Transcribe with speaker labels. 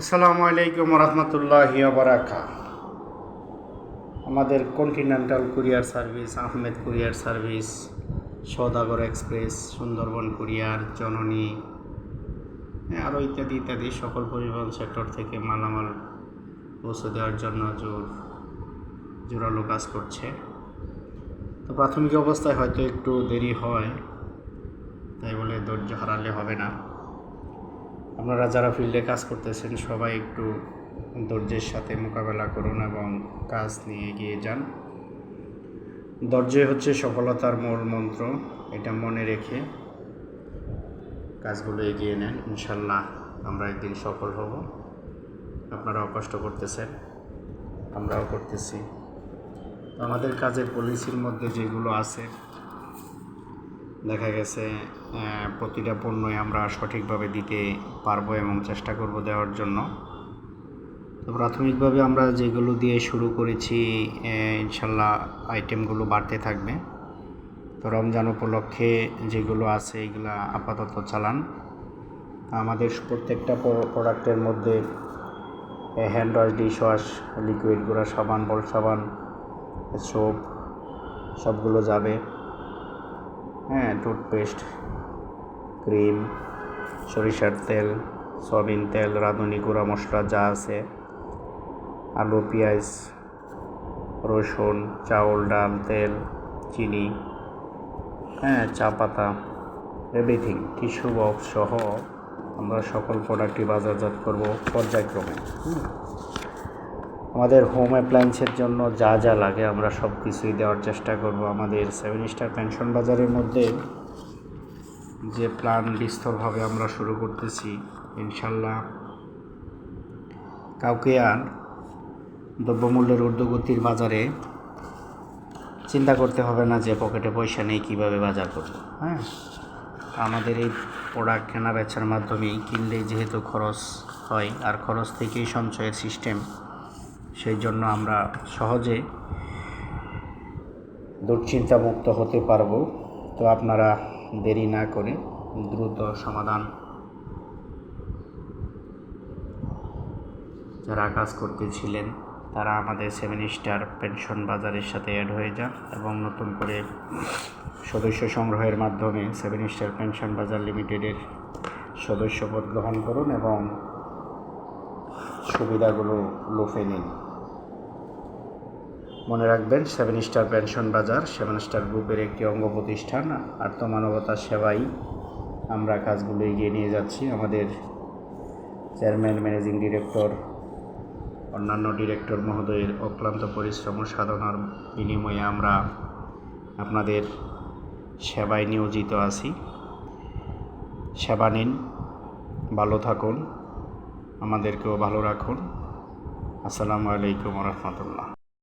Speaker 1: আসসালামু আলাইকুম রহমতুল্লাহ বারাকা আমাদের continental courier service, Ahmed courier service, Saudagar express, Sundarban courier, Janani আরও ইত্যাদি ইত্যাদি, সকল পরিবহন সেক্টর থেকে মালামাল পৌঁছে দেওয়ার জন্য জোর, জোরালো কাজ করছে। তো প্রাথমিক অবস্থায় হয়তো একটু দেরি হয়, তাই বলে ধৈর্য হারালে হবে না। আপনারা যারা ফিল্ডে কাজ করতেছেন, সবাই একটু ধৈর্যের সাথে মোকাবেলা করুন এবং কাজ নিয়ে এগিয়ে যান। ধৈর্যই হচ্ছে সফলতার মূল মন্ত্র, এটা মনে রেখে কাজগুলো এগিয়ে নেন। ইনশাল্লাহ আমরা একদিন সফল হব। আপনারাও কষ্ট করতেছেন, আমরাও করতেছি। আমাদের কাজের পলিসির মধ্যে যেগুলো আছে দেখা গেছে প্রতিটা পণ্যই আমরা সঠিকভাবে দিতে পারব এবং চেষ্টা করব দেওয়ার জন্য। তো প্রাথমিকভাবে আমরা যেগুলো দিয়ে শুরু করেছি ইনশাল্লাহ আইটেমগুলো বাড়তে থাকবে। তো রমজান উপলক্ষে যেগুলো আছে, এগুলো আপাতত চালান। আমাদের প্রত্যেকটা প্রোডাক্টের মধ্যে hand wash dish wash liquid গুঁড়া সাবান বল সাবান সোপ সবগুলো যাবে। হ্যাঁ টুথপেস্ট ক্রিম সরিষার তেল, সয়াবিন তেল, রাঁধুনি, গুঁড়া মশলা যা আছে আলু, পেঁয়াজ, রসুন, চাউল, ডাল, তেল, চিনি হ্যাঁ চা পাতা এভরিথিং টিস্যু বক্স সহ আমরা সকল প্রোডাক্টই বাজারজাত করব পর্যায়ক্রমে। আমাদের হোম অ্যাপ্লায়েন্সের জন্য যা যা লাগে আমরা সব কিছুই দেওয়ার চেষ্টা করব। আমাদের সেভেন স্টার পেনশন বাজারের মধ্যে যে প্ল্যান বিস্তরভাবে আমরা শুরু করতেছি, ইনশাল্লাহ কাউকে আর দ্রব্যমূল্যের ঊর্ধ্বগতির বাজারে চিন্তা করতে হবে না যে পকেটে পয়সা নেই, কীভাবে বাজার করব। হ্যাঁ আমাদের এই প্রোডাক্ট কেনা বেচার মাধ্যমেই কিনলেই যেহেতু খরচ হয়, আর খরচ থেকেই সঞ্চয়ের সিস্টেম সেই জন্য আমরা সহজে দুশ্চিন্তা মুক্ত হতে পারব। তো আপনারা দেরি না করে দ্রুত সমাধান যারা কাজ করতেছিলেন, তারা আমাদের সেভেন স্টার পেনশন বাজারের সাথে অ্যাড হয়ে যান এবং নতুন করে সদস্য সংগ্রহের মাধ্যমে সেভেন স্টার পেনশন বাজার লিমিটেডের সদস্যপদ গ্রহণ করুন এবং সুবিধাগুলো লুফে নিন। মনে রাখবেন seven star pension Bazar seven star গ্রুপের একটি অঙ্গ প্রতিষ্ঠান। আত্মমানবতার সেবাই আমরা কাজগুলো এগিয়ে নিয়ে যাচ্ছি। আমাদের চেয়ারম্যান, ম্যানেজিং ডিরেক্টর, অন্যান্য ডিরেক্টর মহোদয়ের অক্লান্ত পরিশ্রম ও সাধনার বিনিময়ে আমরা আপনাদের সেবায় নিয়োজিত আছি। সেবা নিন, ভালো থাকুন, আমাদেরকেও ভালো রাখুন। আসসালামু আলাইকুম রহমতুল্লাহ।